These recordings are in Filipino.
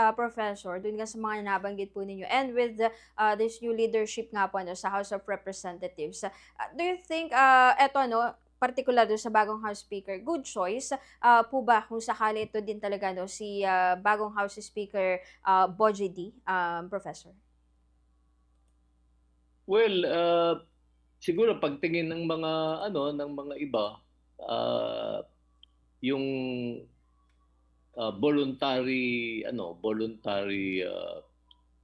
uh, Professor, dun nga sa mga nabanggit po ninyo, and with the, uh, this new leadership nga po no, sa House of Representatives, uh, do you think, uh, eto no, particular doon sa bagong House Speaker, good choice uh, po ba kung sakali ito din talaga no, si uh, bagong House Speaker uh, Boji D, um, Professor? Well, uh, siguro pagtingin ng mga ano ng mga iba, uh, yung uh, voluntary ano voluntary uh,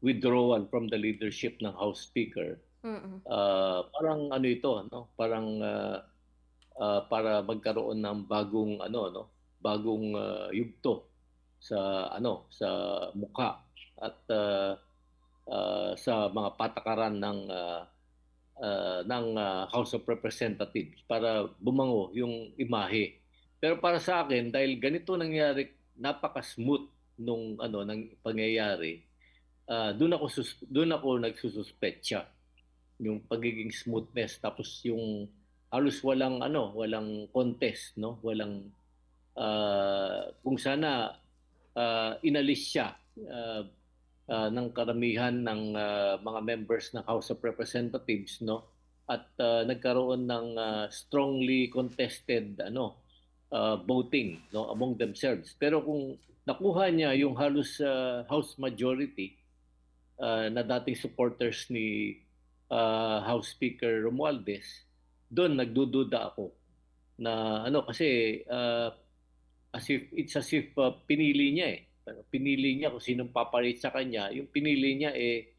withdrawal from the leadership ng House Speaker Mm-mm. uh, parang ano ito no parang uh, uh, para magkaroon ng bagong ano no bagong uh, yugto sa ano sa mukha at uh, uh, sa mga patakaran ng uh, uh, ng uh, House of Representatives para bumango yung imahe. Pero para sa akin dahil ganito nangyari napaka-smooth nung ano ng pangyayari, uh, doon ako sus- doon ako nagsususpetsa yung pagiging smoothness tapos yung halos walang ano, walang contest, no? Walang uh, kung sana uh, inalis siya uh, uh, ng karamihan ng uh, mga members ng House of Representatives, no? At uh, nagkaroon ng uh, strongly contested ano uh, voting no among themselves. Pero kung nakuha niya yung halos uh, House majority uh, na dating supporters ni uh, House Speaker Romualdez, doon nagdududa ako na ano kasi uh, as if it's as if uh, pinili niya eh. Pinili niya kung sinong papalit sa kanya. Yung pinili niya eh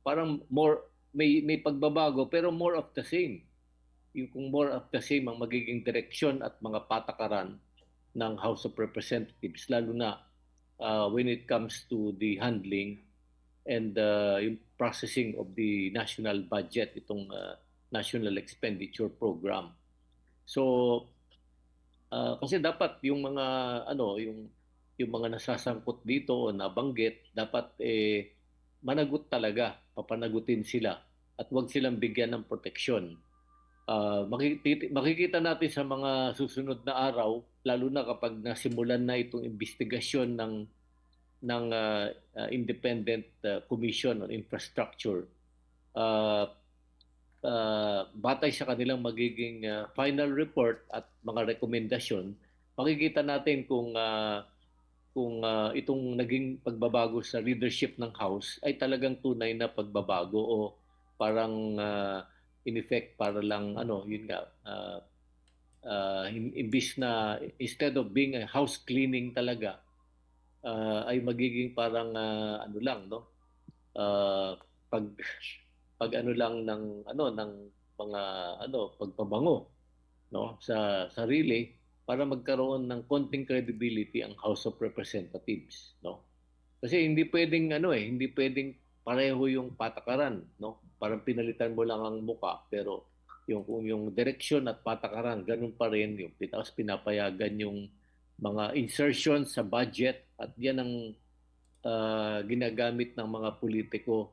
parang more may may pagbabago pero more of the same yung kung more of the same ang magiging direksyon at mga patakaran ng House of Representatives lalo na uh, when it comes to the handling and uh, yung processing of the national budget itong uh, National Expenditure Program. So uh, kasi dapat yung mga ano yung yung mga nasasangkot dito o nabanggit dapat eh managot talaga, papanagutin sila at wag silang bigyan ng proteksyon. Uh, makikita, makikita natin sa mga susunod na araw lalo na kapag nasimulan na itong investigasyon ng ng uh, uh, Independent uh, Commission on Infrastructure. Uh, uh, batay sa kanilang magiging uh, final report at mga rekomendasyon, makikita natin kung uh, kung uh, itong naging pagbabago sa leadership ng House ay talagang tunay na pagbabago o parang uh, in effect para lang ano yun nga uh, uh, imbis na instead of being a house cleaning talaga uh, ay magiging parang uh, ano lang no? Uh, pag pag ano lang ng ano ng mga ano pagpabango no? Sa sarili para magkaroon ng konting credibility ang House of Representatives no? Kasi hindi pwedeng ano eh hindi pwedeng pareho yung patakaran no? Parang pinalitan mo lang ang muka pero yung yung direksyon at patakaran ganun pa rin yung tapos pinapayagan yung mga insertions sa budget at yan ang uh, ginagamit ng mga politiko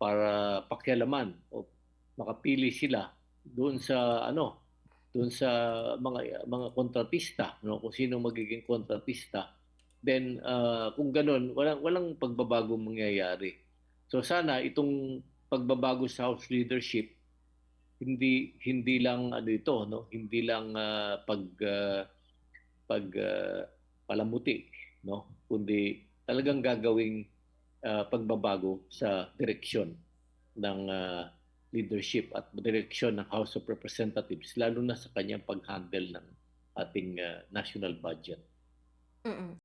para pakialaman o makapili sila doon sa ano doon sa mga mga kontratista no? Kung sino magiging kontratista then uh, kung ganun walang walang pagbabago mangyayari so sana itong pagbabago sa house leadership hindi hindi lang ano ito no hindi lang uh, pag uh, pag uh, palamuti no kundi talagang gagawing uh, pagbabago sa direksyon ng uh, leadership at direksyon ng House of Representatives lalo na sa kanyang pag-handle ng ating uh, national budget. Mm-mm.